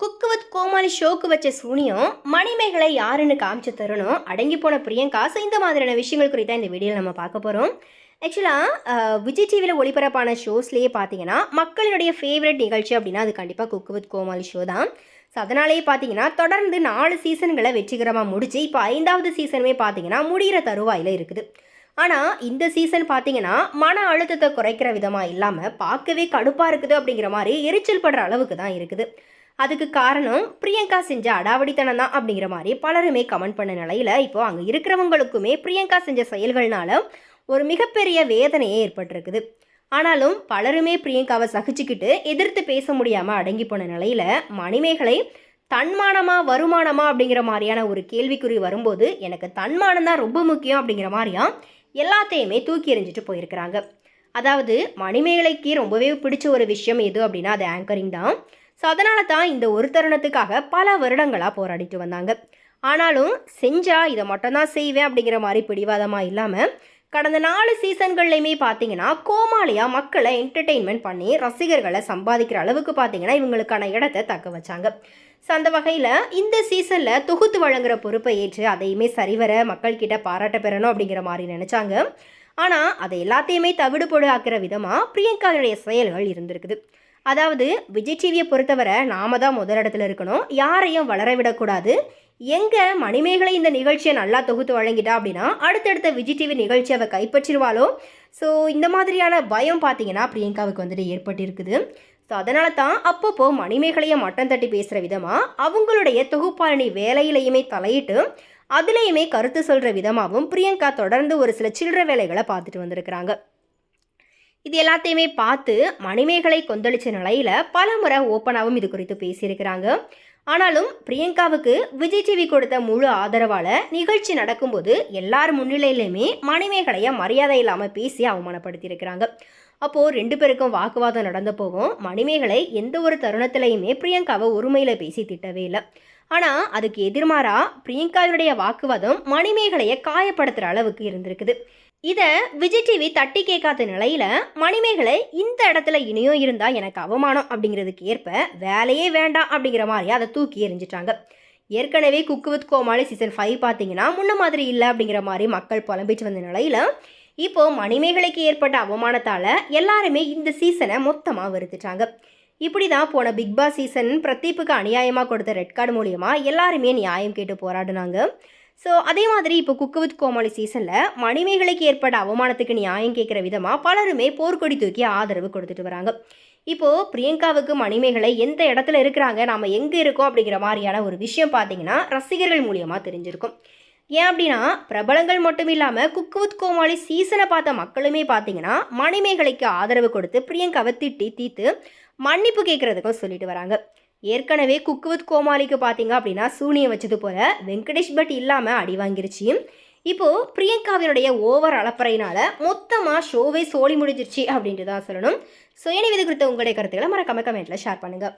குக்கு with கோமாளி ஷோக்கு வச்ச சூனியம் மணிமேகலை யாருன்னு காமிச்சு தரணும். அடங்கி போன பிரியங்கா. ஸோ இந்த மாதிரியான விஷயங்கள் குறித்தா இந்த வீடியோவில் நம்ம பார்க்க போகிறோம் ஆக்சுவலாக விஜய் டிவியில் ஒளிபரப்பான ஷோஸ்லேயே பார்த்தீங்கன்னா மக்களுடைய ஃபேவரட் நிகழ்ச்சி அப்படின்னா அது கண்டிப்பாக குக்கு வித் கோமாளி ஷோ தான். ஸோ அதனாலேயே பார்த்தீங்கன்னா தொடர்ந்து நாலு சீசன்களை வெற்றிகரமாக முடிச்சு இப்போ ஐந்தாவது சீசனுமே பார்த்தீங்கன்னா முடிகிற தருவாயில் இருக்குது. ஆனால் இந்த சீசன் பார்த்தீங்கன்னா மன அழுத்தத்தை குறைக்கிற விதமாக இல்லாமல் பார்க்கவே கடுப்பாக இருக்குது அப்படிங்கிற மாதிரி எரிச்சல் படுற அளவுக்கு தான் இருக்குது. அதுக்கு காரணம் பிரியங்கா செஞ்ச அடாவடித்தனம் தான் அப்படிங்கிற மாதிரி பலருமே கமெண்ட் பண்ண நிலையில் இப்போ அங்கே இருக்கிறவங்களுக்குமே பிரியங்கா செஞ்ச செயல்கள்னால ஒரு மிகப்பெரிய வேதனையே ஏற்பட்டிருக்குது. ஆனாலும் பலருமே பிரியங்காவை சகிச்சுக்கிட்டு எதிர்த்து பேச முடியாமல் அடங்கி போன நிலையில் மணிமேகலை தன்மானமா வருமானமா அப்படிங்கிற மாதிரியான ஒரு கேள்விக்குறி வரும்போது எனக்கு தன்மானம் தான் ரொம்ப முக்கியம் அப்படிங்கிற மாதிரியா எல்லாத்தையுமே தூக்கி எறிஞ்சிட்டு போயிருக்கிறாங்க. அதாவது மணிமேகலைக்கு ரொம்பவே பிடிச்ச ஒரு விஷயம் எது அப்படின்னா அது ஆங்கரிங் தான். ஸோ அதனால தான் இந்த ஒரு தருணத்துக்காக பல வருடங்களாக போராடிட்டு வந்தாங்க. ஆனாலும் செஞ்சா இதை மட்டும்தான் செய்வேன் அப்படிங்கிற மாதிரி பிடிவாதமாக இல்லாமல் கடந்த நாலு சீசன்கள்லையுமே பார்த்தீங்கன்னா கோமாளியாக மக்களை என்டர்டெயின்மெண்ட் பண்ணி ரசிகர்களை சம்பாதிக்கிற அளவுக்கு பார்த்தீங்கன்னா இவங்களுக்கான இடத்தை தக்க வச்சாங்க. ஸோ அந்த வகையில் இந்த சீசனில் தொகுத்து வழங்குற பொறுப்பை ஏற்று அதையுமே சரிவர மக்கள்கிட்ட பாராட்ட பெறணும் அப்படிங்கிற மாதிரி நினச்சாங்க. ஆனால் அதை எல்லாத்தையுமே தவிடுபொடு ஆக்கிற விதமாக பிரியங்காவுடைய செயல்கள் இருந்திருக்குது. அதாவது விஜய் டிவியை பொறுத்தவரை நாம தான் முதலிடத்துல இருக்கணும். யாரையும் வளர விடக்கூடாது. எங்கே மணிமேகலை இந்த நிகழ்ச்சியை நல்லா தொகுத்து வழங்கிட்டா அப்படின்னா அடுத்தடுத்த விஜய் டிவி நிகழ்ச்சி அவள் கைப்பற்றிடுவாளோ? ஸோ இந்த மாதிரியான பயம் பார்த்தீங்கன்னா பிரியங்காவுக்கு வந்துட்டு ஏற்பட்டிருக்குது. ஸோ அதனால தான் அப்பப்போ மணிமேகலையை மட்டம் தட்டி பேசுகிற விதமாக அவங்களுடைய தொகுப்பாளனி வேலையிலையுமே தலையிட்டு அதுலேயுமே கருத்து சொல்கிற விதமாகவும் பிரியங்கா தொடர்ந்து ஒரு சில சில்லற வேலைகளை பார்த்துட்டு வந்திருக்கிறாங்க. இது எல்லாத்தையுமே பார்த்து மணிமேகலை கொந்தளிச்ச நிலையில் பல முறை ஓப்பனாகவும் இது குறித்து பேசியிருக்கிறாங்க. ஆனாலும் பிரியங்காவுக்கு விஜய் டிவி கொடுத்த முழு ஆதரவால் நிகழ்ச்சி நடக்கும்போது எல்லார் முன்னிலையிலுமே மணிமேகலையை மரியாதை இல்லாமல் பேசி அவமானப்படுத்தியிருக்கிறாங்க. அப்போது ரெண்டு பேருக்கும் வாக்குவாதம் நடந்த போகும் மணிமேகலை எந்த ஒரு தருணத்திலையுமே பிரியங்காவை ஒருமையில் பேசி திட்டவே இல்லை. ஆனால் அதுக்கு எதிர்மாறாக பிரியங்காவினுடைய வாக்குவாதம் மணிமேகலையை காயப்படுத்துகிற அளவுக்கு இருந்திருக்குது. இதை விஜய் டிவி தட்டி கேட்காத நிலையில் மணிமேகலை இந்த இடத்துல இனியும் இருந்தால் எனக்கு அவமானம் அப்படிங்கிறதுக்கு ஏற்ப வேலையே வேண்டாம் அப்படிங்கிற மாதிரி அதை தூக்கி எறிஞ்சிட்டாங்க. ஏற்கனவே cook with Comali season five பார்த்தீங்கன்னா முன்ன மாதிரி இல்லை அப்படிங்கிற மாதிரி மக்கள் புலம்பிச்சு வந்த நிலையில் இப்போது மணிமேகலைக்கு ஏற்பட்ட அவமானத்தால் எல்லாருமே இந்த சீசனை மொத்தமாக வெறுத்துட்டாங்க. இப்படி தான் போன பிக் பாஸ் சீசன் பிரதீப்புக்கு அநியாயமாக கொடுத்த ரெட் கார்டு மூலியமாக எல்லாருமே நியாயம் கேட்டு போராடினாங்க. ஸோ அதே மாதிரி இப்போ குக்கு வித் கோமாளி சீசனில் மணிமேகலைக்கு ஏற்பட்ட அவமானத்துக்கு நியாயம் கேட்குற விதமாக பலருமே போர்க்கொடி தூக்கி ஆதரவு கொடுத்துட்டு வராங்க. இப்போது பிரியங்காவுக்கு மணிமேகலை எந்த இடத்துல இருக்கிறாங்க நாம் எங்கே இருக்கோம் அப்படிங்கிற மாதிரியான ஒரு விஷயம் பார்த்தீங்கன்னா ரசிகர்கள் மூலியமாக தெரிஞ்சிருக்கும். ஏன் அப்படின்னா பிரபலங்கள் மட்டும் இல்லாமல் குக்கு வித் கோமாளி சீசனை பார்த்த மக்களுமே பார்த்தீங்கன்னா மணிமேகலைக்கு ஆதரவு கொடுத்து பிரியங்காவை திட்டி தீத்து மன்னிப்பு கேட்குறதுக்கும் சொல்லிட்டு வராங்க. ஏற்கனவே குக்கு வித் கோமாளிக்கு பார்த்தீங்க அப்படின்னா சூனியம் வச்சது போல வெங்கடேஷ் பட் இல்லாமல் அடி வாங்கிருச்சு. இப்போது பிரியங்காவினுடைய ஓவர் அளப்பறையினால மொத்தமாக ஷோவே சோழி முடிஞ்சிருச்சு அப்படின்ட்டு தான் சொல்லணும். ஸோ எனவே இது குறித்த உங்களுடைய கருத்துக்களை மறக்காம கமெண்ட்டில் ஷேர் பண்ணுங்கள்